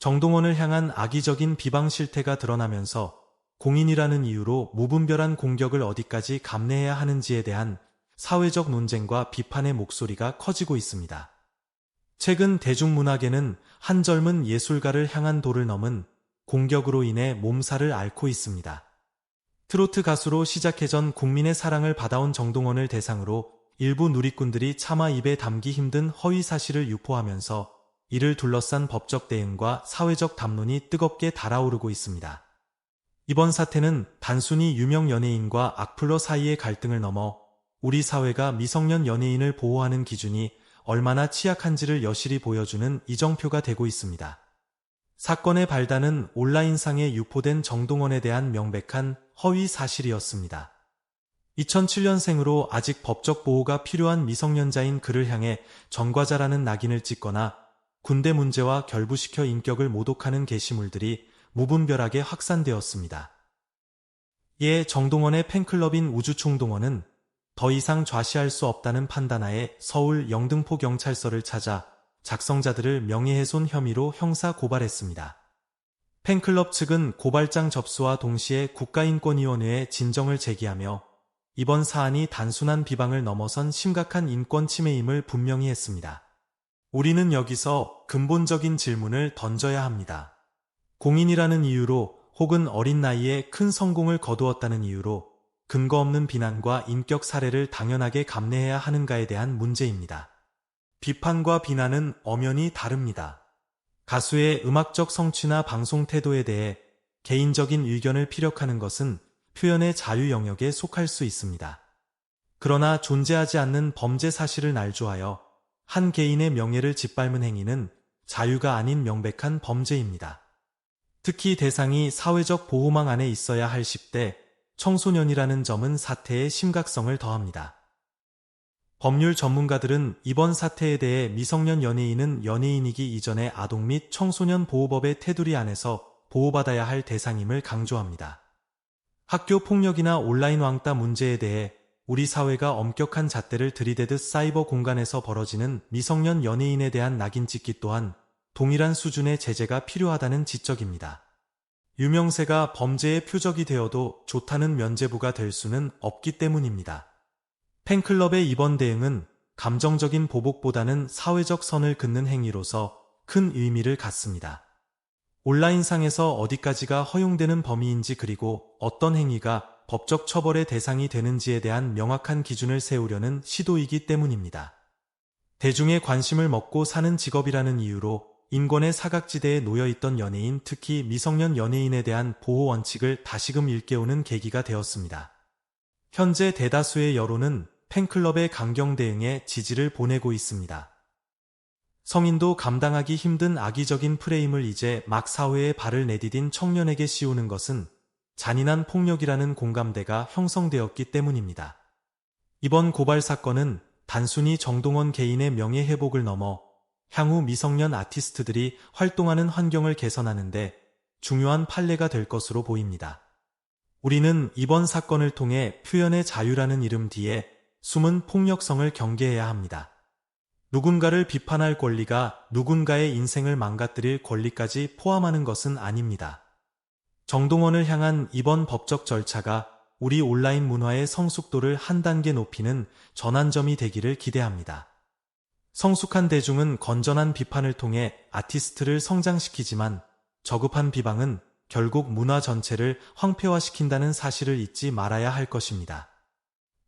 정동원을 향한 악의적인 비방 실태가 드러나면서 공인이라는 이유로 무분별한 공격을 어디까지 감내해야 하는지에 대한 사회적 논쟁과 비판의 목소리가 커지고 있습니다. 최근 대중문학에는 한 젊은 예술가를 향한 도를 넘은 공격으로 인해 몸살을 앓고 있습니다. 트로트 가수로 시작해 전 국민의 사랑을 받아온 정동원을 대상으로 일부 누리꾼들이 차마 입에 담기 힘든 허위 사실을 유포하면서 이를 둘러싼 법적 대응과 사회적 담론이 뜨겁게 달아오르고 있습니다. 이번 사태는 단순히 유명 연예인과 악플러 사이의 갈등을 넘어 우리 사회가 미성년 연예인을 보호하는 기준이 얼마나 취약한지를 여실히 보여주는 이정표가 되고 있습니다. 사건의 발단은 온라인상에 유포된 정동원에 대한 명백한 허위 사실이었습니다. 2007년생으로 아직 법적 보호가 필요한 미성년자인 그를 향해 전과자라는 낙인을 찍거나 군대 문제와 결부시켜 인격을 모독하는 게시물들이 무분별하게 확산되었습니다. 이에 정동원의 팬클럽인 우주총동원은 더 이상 좌시할 수 없다는 판단하에 서울 영등포 경찰서를 찾아 작성자들을 명예훼손 혐의로 형사 고발했습니다. 팬클럽 측은 고발장 접수와 동시에 국가인권위원회에 진정을 제기하며 이번 사안이 단순한 비방을 넘어선 심각한 인권 침해임을 분명히 했습니다. 우리는 여기서 근본적인 질문을 던져야 합니다. 공인이라는 이유로 혹은 어린 나이에 큰 성공을 거두었다는 이유로 근거 없는 비난과 인격 사례를 당연하게 감내해야 하는가에 대한 문제입니다. 비판과 비난은 엄연히 다릅니다. 가수의 음악적 성취나 방송 태도에 대해 개인적인 의견을 피력하는 것은 표현의 자유 영역에 속할 수 있습니다. 그러나 존재하지 않는 범죄 사실을 날조하여 한 개인의 명예를 짓밟은 행위는 자유가 아닌 명백한 범죄입니다. 특히 대상이 사회적 보호망 안에 있어야 할 10대 청소년이라는 점은 사태의 심각성을 더합니다. 법률 전문가들은 이번 사태에 대해 미성년 연예인은 연예인이기 이전에 아동 및 청소년 보호법의 테두리 안에서 보호받아야 할 대상임을 강조합니다. 학교 폭력이나 온라인 왕따 문제에 대해 우리 사회가 엄격한 잣대를 들이대듯 사이버 공간에서 벌어지는 미성년 연예인에 대한 낙인 찍기 또한 동일한 수준의 제재가 필요하다는 지적입니다. 유명세가 범죄의 표적이 되어도 좋다는 면제부가 될 수는 없기 때문입니다. 팬클럽의 이번 대응은 감정적인 보복보다는 사회적 선을 긋는 행위로서 큰 의미를 갖습니다. 온라인상에서 어디까지가 허용되는 범위인지 그리고 어떤 행위가 법적 처벌의 대상이 되는지에 대한 명확한 기준을 세우려는 시도이기 때문입니다. 대중의 관심을 먹고 사는 직업이라는 이유로 인권의 사각지대에 놓여있던 연예인 특히 미성년 연예인에 대한 보호 원칙을 다시금 일깨우는 계기가 되었습니다. 현재 대다수의 여론은 팬클럽의 강경 대응에 지지를 보내고 있습니다. 성인도 감당하기 힘든 악의적인 프레임을 이제 막 사회에 발을 내디딘 청년에게 씌우는 것은 잔인한 폭력이라는 공감대가 형성되었기 때문입니다. 이번 고발 사건은 단순히 정동원 개인의 명예회복을 넘어 향후 미성년 아티스트들이 활동하는 환경을 개선하는 데 중요한 판례가 될 것으로 보입니다. 우리는 이번 사건을 통해 표현의 자유라는 이름 뒤에 숨은 폭력성을 경계해야 합니다. 누군가를 비판할 권리가 누군가의 인생을 망가뜨릴 권리까지 포함하는 것은 아닙니다. 정동원을 향한 이번 법적 절차가 우리 온라인 문화의 성숙도를 한 단계 높이는 전환점이 되기를 기대합니다. 성숙한 대중은 건전한 비판을 통해 아티스트를 성장시키지만 저급한 비방은 결국 문화 전체를 황폐화시킨다는 사실을 잊지 말아야 할 것입니다.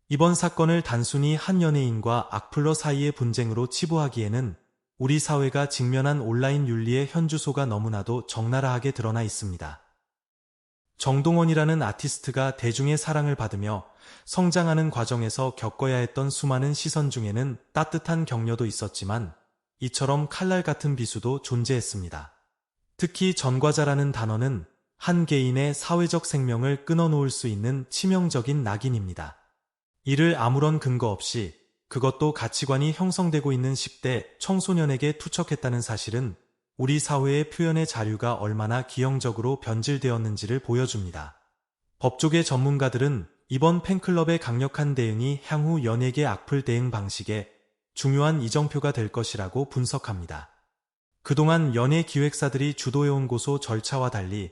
이번 사건을 단순히 한 연예인과 악플러 사이의 분쟁으로 치부하기에는 우리 사회가 직면한 온라인 윤리의 현주소가 너무나도 적나라하게 드러나 있습니다. 정동원이라는 아티스트가 대중의 사랑을 받으며 성장하는 과정에서 겪어야 했던 수많은 시선 중에는 따뜻한 격려도 있었지만 이처럼 칼날 같은 비수도 존재했습니다. 특히 전과자라는 단어는 한 개인의 사회적 생명을 끊어놓을 수 있는 치명적인 낙인입니다. 이를 아무런 근거 없이 그것도 가치관이 형성되고 있는 10대 청소년에게 투척했다는 사실은 우리 사회의 표현의 자유가 얼마나 기형적으로 변질되었는지를 보여줍니다. 법조계 전문가들은 이번 팬클럽의 강력한 대응이 향후 연예계 악플 대응 방식에 중요한 이정표가 될 것이라고 분석합니다. 그동안 연예 기획사들이 주도해온 고소 절차와 달리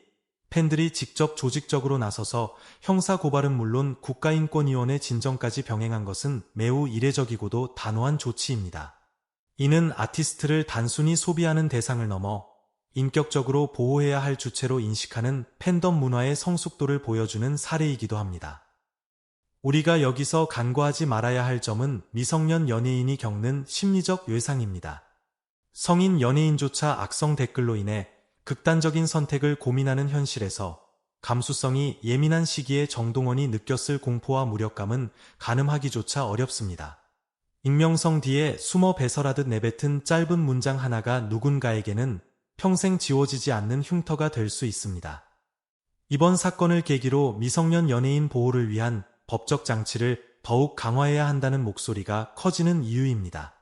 팬들이 직접 조직적으로 나서서 형사 고발은 물론 국가인권위원회 진정까지 병행한 것은 매우 이례적이고도 단호한 조치입니다. 이는 아티스트를 단순히 소비하는 대상을 넘어 인격적으로 보호해야 할 주체로 인식하는 팬덤 문화의 성숙도를 보여주는 사례이기도 합니다. 우리가 여기서 간과하지 말아야 할 점은 미성년 연예인이 겪는 심리적 외상입니다. 성인 연예인조차 악성 댓글로 인해 극단적인 선택을 고민하는 현실에서 감수성이 예민한 시기에 정동원이 느꼈을 공포와 무력감은 가늠하기조차 어렵습니다. 익명성 뒤에 숨어 배설하듯 내뱉은 짧은 문장 하나가 누군가에게는 평생 지워지지 않는 흉터가 될 수 있습니다. 이번 사건을 계기로 미성년 연예인 보호를 위한 법적 장치를 더욱 강화해야 한다는 목소리가 커지는 이유입니다.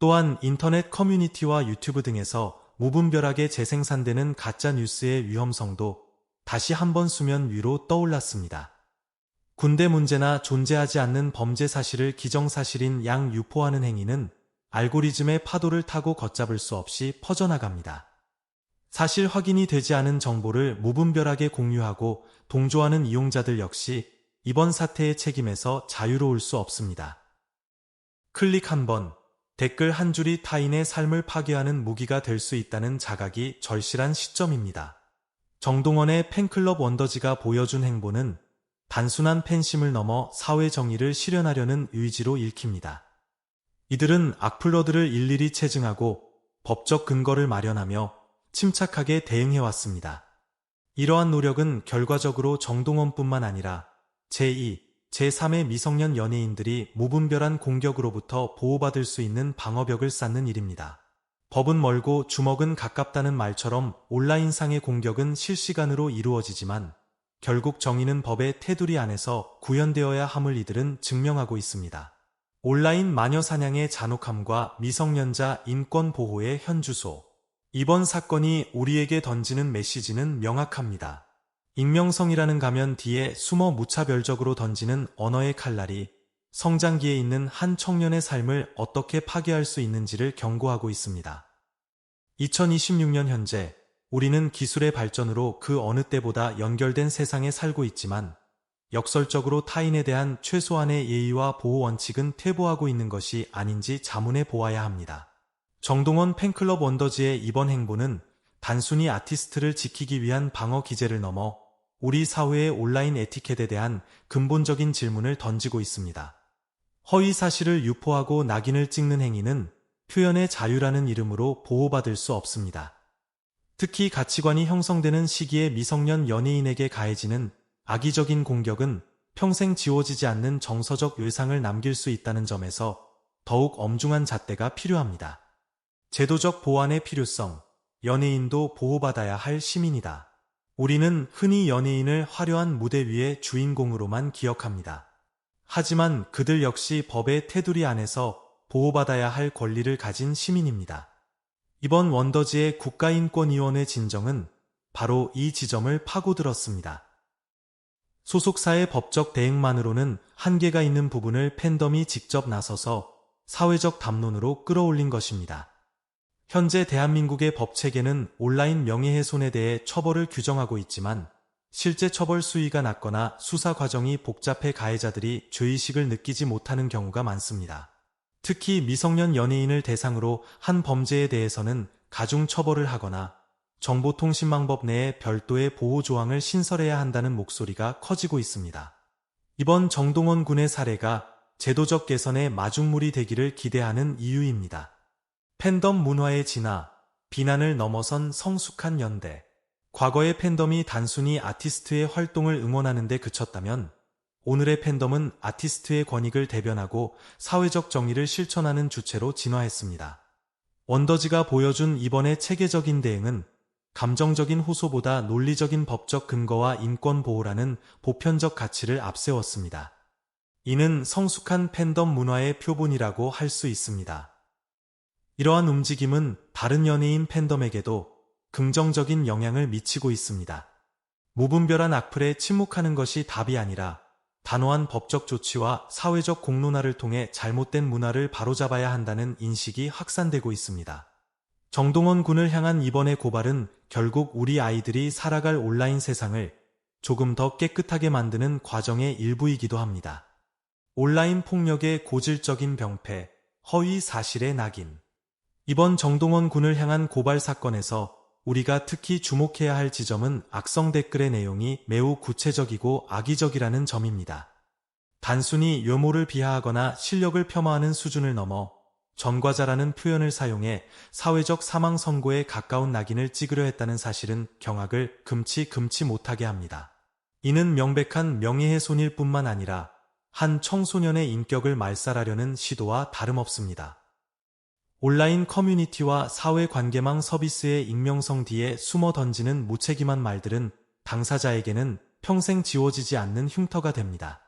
또한 인터넷 커뮤니티와 유튜브 등에서 무분별하게 재생산되는 가짜 뉴스의 위험성도 다시 한번 수면 위로 떠올랐습니다. 군대 문제나 존재하지 않는 범죄 사실을 기정사실인 양 유포하는 행위는 알고리즘의 파도를 타고 걷잡을 수 없이 퍼져나갑니다. 사실 확인이 되지 않은 정보를 무분별하게 공유하고 동조하는 이용자들 역시 이번 사태의 책임에서 자유로울 수 없습니다. 클릭 한 번, 댓글 한 줄이 타인의 삶을 파괴하는 무기가 될 수 있다는 자각이 절실한 시점입니다. 정동원의 팬클럽 원더지가 보여준 행보는 단순한 팬심을 넘어 사회 정의를 실현하려는 의지로 읽힙니다. 이들은 악플러들을 일일이 체증하고 법적 근거를 마련하며 침착하게 대응해왔습니다. 이러한 노력은 결과적으로 정동원뿐만 아니라 제2, 제3의 미성년 연예인들이 무분별한 공격으로부터 보호받을 수 있는 방어벽을 쌓는 일입니다. 법은 멀고 주먹은 가깝다는 말처럼 온라인상의 공격은 실시간으로 이루어지지만 결국 정의는 법의 테두리 안에서 구현되어야 함을 이들은 증명하고 있습니다. 온라인 마녀 사냥의 잔혹함과 미성년자 인권 보호의 현주소. 이번 사건이 우리에게 던지는 메시지는 명확합니다. 익명성이라는 가면 뒤에 숨어 무차별적으로 던지는 언어의 칼날이 성장기에 있는 한 청년의 삶을 어떻게 파괴할 수 있는지를 경고하고 있습니다. 2026년 현재 우리는 기술의 발전으로 그 어느 때보다 연결된 세상에 살고 있지만 역설적으로 타인에 대한 최소한의 예의와 보호 원칙은 퇴보하고 있는 것이 아닌지 자문해 보아야 합니다. 정동원 팬클럽 원더즈의 이번 행보는 단순히 아티스트를 지키기 위한 방어 기제를 넘어 우리 사회의 온라인 에티켓에 대한 근본적인 질문을 던지고 있습니다. 허위 사실을 유포하고 낙인을 찍는 행위는 표현의 자유라는 이름으로 보호받을 수 없습니다. 특히 가치관이 형성되는 시기에 미성년 연예인에게 가해지는 악의적인 공격은 평생 지워지지 않는 정서적 외상을 남길 수 있다는 점에서 더욱 엄중한 잣대가 필요합니다. 제도적 보완의 필요성, 연예인도 보호받아야 할 시민이다. 우리는 흔히 연예인을 화려한 무대 위의 주인공으로만 기억합니다. 하지만 그들 역시 법의 테두리 안에서 보호받아야 할 권리를 가진 시민입니다. 이번 원더지의 국가인권위원회 진정은 바로 이 지점을 파고들었습니다. 소속사의 법적 대응만으로는 한계가 있는 부분을 팬덤이 직접 나서서 사회적 담론으로 끌어올린 것입니다. 현재 대한민국의 법 체계는 온라인 명예훼손에 대해 처벌을 규정하고 있지만 실제 처벌 수위가 낮거나 수사 과정이 복잡해 가해자들이 죄의식을 느끼지 못하는 경우가 많습니다. 특히 미성년 연예인을 대상으로 한 범죄에 대해서는 가중 처벌을 하거나 정보통신망법 내에 별도의 보호조항을 신설해야 한다는 목소리가 커지고 있습니다. 이번 정동원 군의 사례가 제도적 개선의 마중물이 되기를 기대하는 이유입니다. 팬덤 문화의 진화, 비난을 넘어선 성숙한 연대. 과거의 팬덤이 단순히 아티스트의 활동을 응원하는 데 그쳤다면 오늘의 팬덤은 아티스트의 권익을 대변하고 사회적 정의를 실천하는 주체로 진화했습니다. 원더지가 보여준 이번의 체계적인 대응은 감정적인 호소보다 논리적인 법적 근거와 인권 보호라는 보편적 가치를 앞세웠습니다. 이는 성숙한 팬덤 문화의 표본이라고 할 수 있습니다. 이러한 움직임은 다른 연예인 팬덤에게도 긍정적인 영향을 미치고 있습니다. 무분별한 악플에 침묵하는 것이 답이 아니라 단호한 법적 조치와 사회적 공론화를 통해 잘못된 문화를 바로잡아야 한다는 인식이 확산되고 있습니다. 정동원 군을 향한 이번의 고발은 결국 우리 아이들이 살아갈 온라인 세상을 조금 더 깨끗하게 만드는 과정의 일부이기도 합니다. 온라인 폭력의 고질적인 병폐, 허위 사실의 낙인. 이번 정동원 군을 향한 고발 사건에서 우리가 특히 주목해야 할 지점은 악성 댓글의 내용이 매우 구체적이고 악의적이라는 점입니다. 단순히 외모를 비하하거나 실력을 폄하하는 수준을 넘어 전과자라는 표현을 사용해 사회적 사망 선고에 가까운 낙인을 찍으려 했다는 사실은 경악을 금치 금치 못하게 합니다. 이는 명백한 명예훼손일 뿐만 아니라 한 청소년의 인격을 말살하려는 시도와 다름없습니다. 온라인 커뮤니티와 사회관계망 서비스의 익명성 뒤에 숨어 던지는 무책임한 말들은 당사자에게는 평생 지워지지 않는 흉터가 됩니다.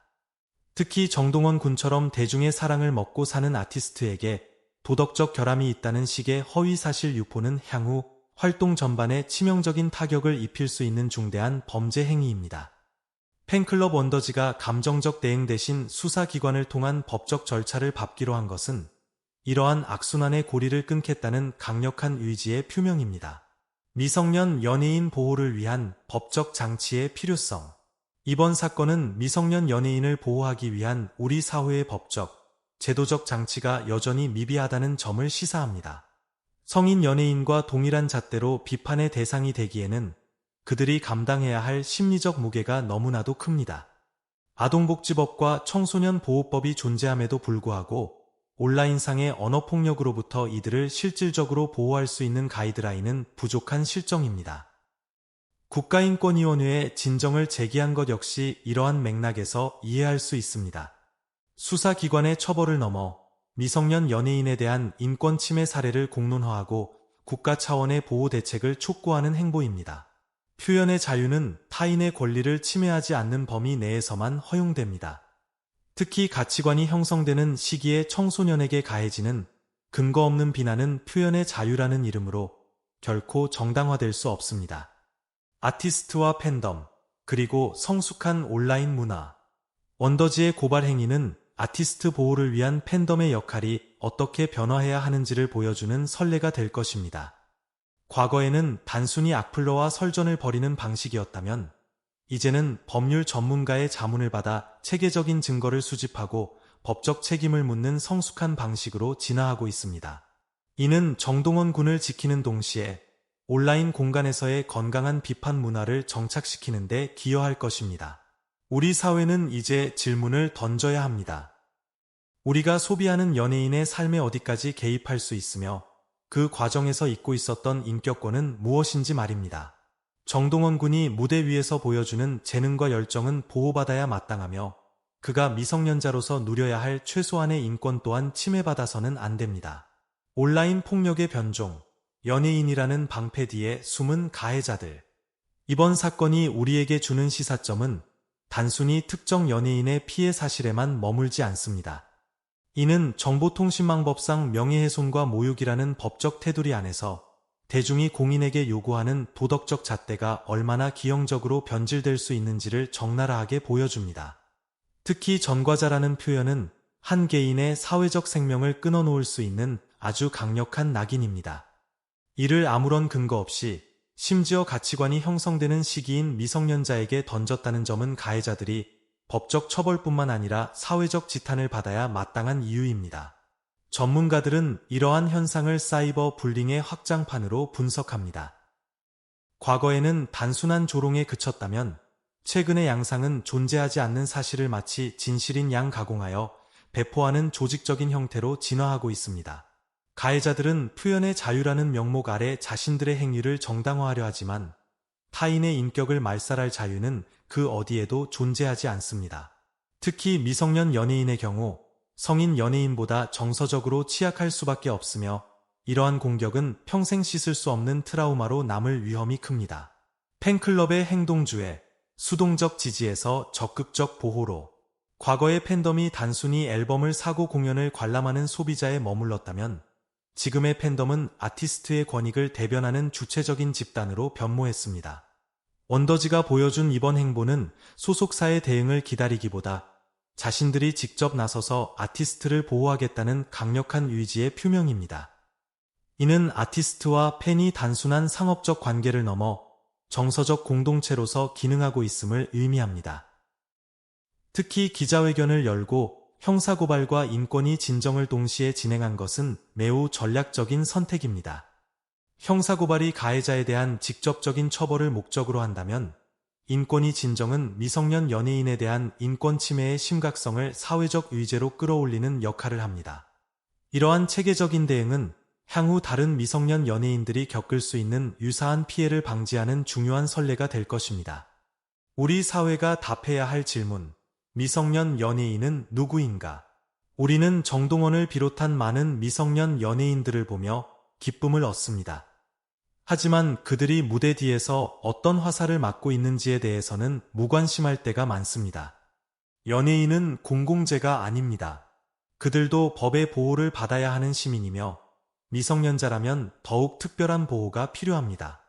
특히 정동원 군처럼 대중의 사랑을 먹고 사는 아티스트에게 도덕적 결함이 있다는 식의 허위사실 유포는 향후 활동 전반에 치명적인 타격을 입힐 수 있는 중대한 범죄 행위입니다. 팬클럽 원더지가 감정적 대응 대신 수사기관을 통한 법적 절차를 밟기로 한 것은 이러한 악순환의 고리를 끊겠다는 강력한 의지의 표명입니다. 미성년 연예인 보호를 위한 법적 장치의 필요성. 이번 사건은 미성년 연예인을 보호하기 위한 우리 사회의 법적, 제도적 장치가 여전히 미비하다는 점을 시사합니다. 성인 연예인과 동일한 잣대로 비판의 대상이 되기에는 그들이 감당해야 할 심리적 무게가 너무나도 큽니다. 아동복지법과 청소년 보호법이 존재함에도 불구하고 온라인상의 언어폭력으로부터 이들을 실질적으로 보호할 수 있는 가이드라인은 부족한 실정입니다. 국가인권위원회에 진정을 제기한 것 역시 이러한 맥락에서 이해할 수 있습니다. 수사기관의 처벌을 넘어 미성년 연예인에 대한 인권 침해 사례를 공론화하고 국가 차원의 보호 대책을 촉구하는 행보입니다. 표현의 자유는 타인의 권리를 침해하지 않는 범위 내에서만 허용됩니다. 특히 가치관이 형성되는 시기에 청소년에게 가해지는 근거 없는 비난은 표현의 자유라는 이름으로 결코 정당화될 수 없습니다. 아티스트와 팬덤, 그리고 성숙한 온라인 문화. 원더지의 고발 행위는 아티스트 보호를 위한 팬덤의 역할이 어떻게 변화해야 하는지를 보여주는 선례가 될 것입니다. 과거에는 단순히 악플러와 설전을 벌이는 방식이었다면 이제는 법률 전문가의 자문을 받아 체계적인 증거를 수집하고 법적 책임을 묻는 성숙한 방식으로 진화하고 있습니다. 이는 정동원 군을 지키는 동시에 온라인 공간에서의 건강한 비판 문화를 정착시키는 데 기여할 것입니다. 우리 사회는 이제 질문을 던져야 합니다. 우리가 소비하는 연예인의 삶에 어디까지 개입할 수 있으며 그 과정에서 잊고 있었던 인격권은 무엇인지 말입니다. 정동원 군이 무대 위에서 보여주는 재능과 열정은 보호받아야 마땅하며 그가 미성년자로서 누려야 할 최소한의 인권 또한 침해받아서는 안 됩니다. 온라인 폭력의 변종, 연예인이라는 방패 뒤에 숨은 가해자들. 이번 사건이 우리에게 주는 시사점은 단순히 특정 연예인의 피해 사실에만 머물지 않습니다. 이는 정보통신망법상 명예훼손과 모욕이라는 법적 테두리 안에서 대중이 공인에게 요구하는 도덕적 잣대가 얼마나 기형적으로 변질될 수 있는지를 적나라하게 보여줍니다. 특히 전과자라는 표현은 한 개인의 사회적 생명을 끊어놓을 수 있는 아주 강력한 낙인입니다. 이를 아무런 근거 없이 심지어 가치관이 형성되는 시기인 미성년자에게 던졌다는 점은 가해자들이 법적 처벌뿐만 아니라 사회적 지탄을 받아야 마땅한 이유입니다. 전문가들은 이러한 현상을 사이버 불링의 확장판으로 분석합니다. 과거에는 단순한 조롱에 그쳤다면 최근의 양상은 존재하지 않는 사실을 마치 진실인 양 가공하여 배포하는 조직적인 형태로 진화하고 있습니다. 가해자들은 표현의 자유라는 명목 아래 자신들의 행위를 정당화하려 하지만 타인의 인격을 말살할 자유는 그 어디에도 존재하지 않습니다. 특히 미성년 연예인의 경우 성인 연예인보다 정서적으로 취약할 수밖에 없으며 이러한 공격은 평생 씻을 수 없는 트라우마로 남을 위험이 큽니다. 팬클럽의 행동주의, 수동적 지지에서 적극적 보호로 과거의 팬덤이 단순히 앨범을 사고 공연을 관람하는 소비자에 머물렀다면 지금의 팬덤은 아티스트의 권익을 대변하는 주체적인 집단으로 변모했습니다. 원더지가 보여준 이번 행보는 소속사의 대응을 기다리기보다 자신들이 직접 나서서 아티스트를 보호하겠다는 강력한 의지의 표명입니다. 이는 아티스트와 팬이 단순한 상업적 관계를 넘어 정서적 공동체로서 기능하고 있음을 의미합니다. 특히 기자회견을 열고 형사고발과 인권위 진정을 동시에 진행한 것은 매우 전략적인 선택입니다. 형사고발이 가해자에 대한 직접적인 처벌을 목적으로 한다면 인권위 진정은 미성년 연예인에 대한 인권 침해의 심각성을 사회적 의제로 끌어올리는 역할을 합니다. 이러한 체계적인 대응은 향후 다른 미성년 연예인들이 겪을 수 있는 유사한 피해를 방지하는 중요한 선례가 될 것입니다. 우리 사회가 답해야 할 질문. 미성년 연예인은 누구인가? 우리는 정동원을 비롯한 많은 미성년 연예인들을 보며 기쁨을 얻습니다. 하지만 그들이 무대 뒤에서 어떤 화살을 맞고 있는지에 대해서는 무관심할 때가 많습니다. 연예인은 공공재가 아닙니다. 그들도 법의 보호를 받아야 하는 시민이며 미성년자라면 더욱 특별한 보호가 필요합니다.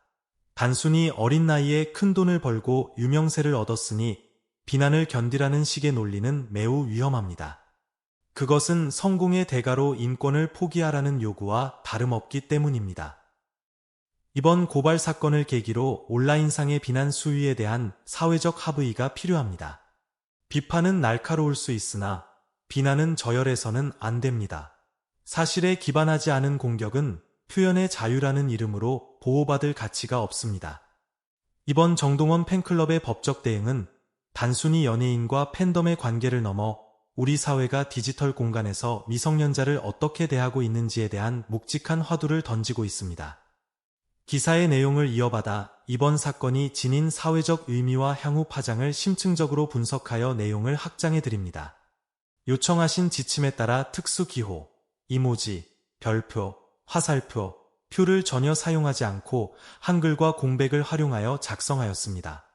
단순히 어린 나이에 큰 돈을 벌고 유명세를 얻었으니 비난을 견디라는 식의 논리는 매우 위험합니다. 그것은 성공의 대가로 인권을 포기하라는 요구와 다름없기 때문입니다. 이번 고발 사건을 계기로 온라인상의 비난 수위에 대한 사회적 합의가 필요합니다. 비판은 날카로울 수 있으나 비난은 저열해서는 안 됩니다. 사실에 기반하지 않은 공격은 표현의 자유라는 이름으로 보호받을 가치가 없습니다. 이번 정동원 팬클럽의 법적 대응은 단순히 연예인과 팬덤의 관계를 넘어 우리 사회가 디지털 공간에서 미성년자를 어떻게 대하고 있는지에 대한 묵직한 화두를 던지고 있습니다. 기사의 내용을 이어받아 이번 사건이 지닌 사회적 의미와 향후 파장을 심층적으로 분석하여 내용을 확장해 드립니다. 요청하신 지침에 따라 특수 기호, 이모지, 별표, 화살표, 표를 전혀 사용하지 않고 한글과 공백을 활용하여 작성하였습니다.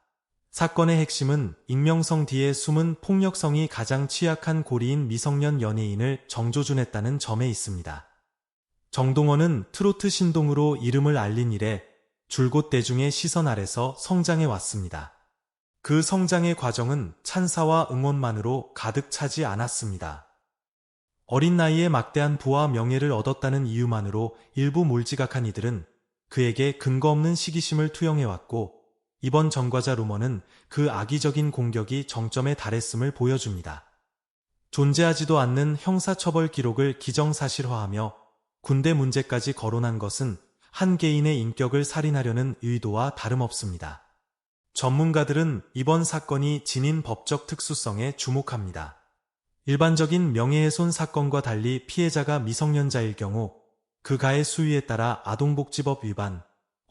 사건의 핵심은 익명성 뒤에 숨은 폭력성이 가장 취약한 고리인 미성년 연예인을 정조준했다는 점에 있습니다. 정동원은 트로트 신동으로 이름을 알린 이래 줄곧 대중의 시선 아래서 성장해 왔습니다. 그 성장의 과정은 찬사와 응원만으로 가득 차지 않았습니다. 어린 나이에 막대한 부와 명예를 얻었다는 이유만으로 일부 몰지각한 이들은 그에게 근거 없는 시기심을 투영해왔고 이번 전과자 루머는 그 악의적인 공격이 정점에 달했음을 보여줍니다. 존재하지도 않는 형사처벌 기록을 기정사실화하며 군대 문제까지 거론한 것은 한 개인의 인격을 살인하려는 의도와 다름없습니다. 전문가들은 이번 사건이 지닌 법적 특수성에 주목합니다. 일반적인 명예훼손 사건과 달리 피해자가 미성년자일 경우 그 가해 수위에 따라 아동복지법 위반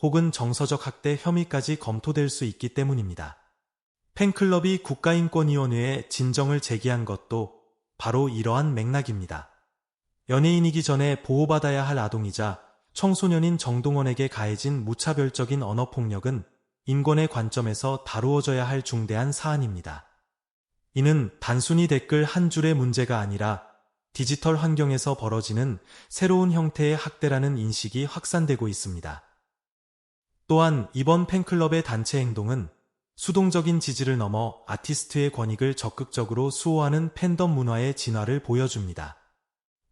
혹은 정서적 학대 혐의까지 검토될 수 있기 때문입니다. 팬클럽이 국가인권위원회에 진정을 제기한 것도 바로 이러한 맥락입니다. 연예인이기 전에 보호받아야 할 아동이자 청소년인 정동원에게 가해진 무차별적인 언어폭력은 인권의 관점에서 다루어져야 할 중대한 사안입니다. 이는 단순히 댓글 한 줄의 문제가 아니라 디지털 환경에서 벌어지는 새로운 형태의 학대라는 인식이 확산되고 있습니다. 또한 이번 팬클럽의 단체 행동은 수동적인 지지를 넘어 아티스트의 권익을 적극적으로 수호하는 팬덤 문화의 진화를 보여줍니다.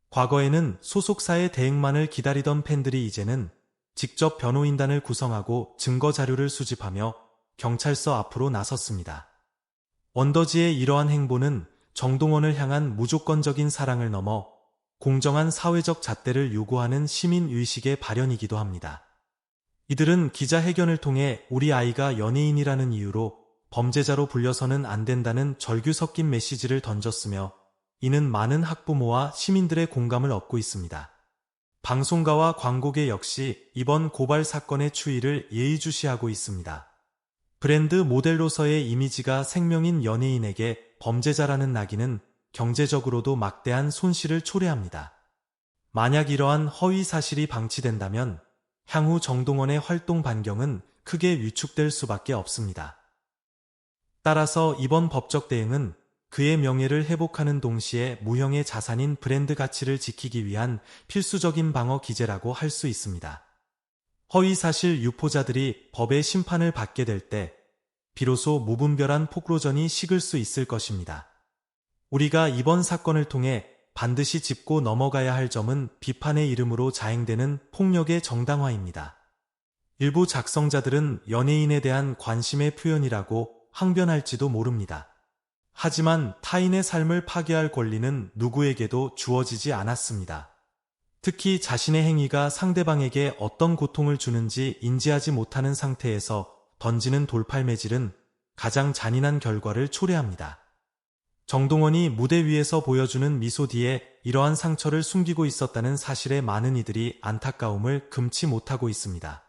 과거에는 소속사의 대응만을 기다리던 팬들이 이제는 직접 변호인단을 구성하고 증거 자료를 수집하며 경찰서 앞으로 나섰습니다. 원더지의 이러한 행보는 정동원을 향한 무조건적인 사랑을 넘어 공정한 사회적 잣대를 요구하는 시민의식의 발현이기도 합니다. 이들은 기자회견을 통해 우리 아이가 연예인이라는 이유로 범죄자로 불려서는 안 된다는 절규 섞인 메시지를 던졌으며 이는 많은 학부모와 시민들의 공감을 얻고 있습니다. 방송가와 광고계 역시 이번 고발 사건의 추이를 예의주시하고 있습니다. 브랜드 모델로서의 이미지가 생명인 연예인에게 범죄자라는 낙인은 경제적으로도 막대한 손실을 초래합니다. 만약 이러한 허위 사실이 방치된다면 향후 정동원의 활동 반경은 크게 위축될 수밖에 없습니다. 따라서 이번 법적 대응은 그의 명예를 회복하는 동시에 무형의 자산인 브랜드 가치를 지키기 위한 필수적인 방어 기제라고 할 수 있습니다. 허위사실 유포자들이 법의 심판을 받게 될 때 비로소 무분별한 폭로전이 식을 수 있을 것입니다. 우리가 이번 사건을 통해 반드시 짚고 넘어가야 할 점은 비판의 이름으로 자행되는 폭력의 정당화입니다. 일부 작성자들은 연예인에 대한 관심의 표현이라고 항변할지도 모릅니다. 하지만 타인의 삶을 파괴할 권리는 누구에게도 주어지지 않았습니다. 특히 자신의 행위가 상대방에게 어떤 고통을 주는지 인지하지 못하는 상태에서 던지는 돌팔매질은 가장 잔인한 결과를 초래합니다. 정동원이 무대 위에서 보여주는 미소 뒤에 이러한 상처를 숨기고 있었다는 사실에 많은 이들이 안타까움을 금치 못하고 있습니다.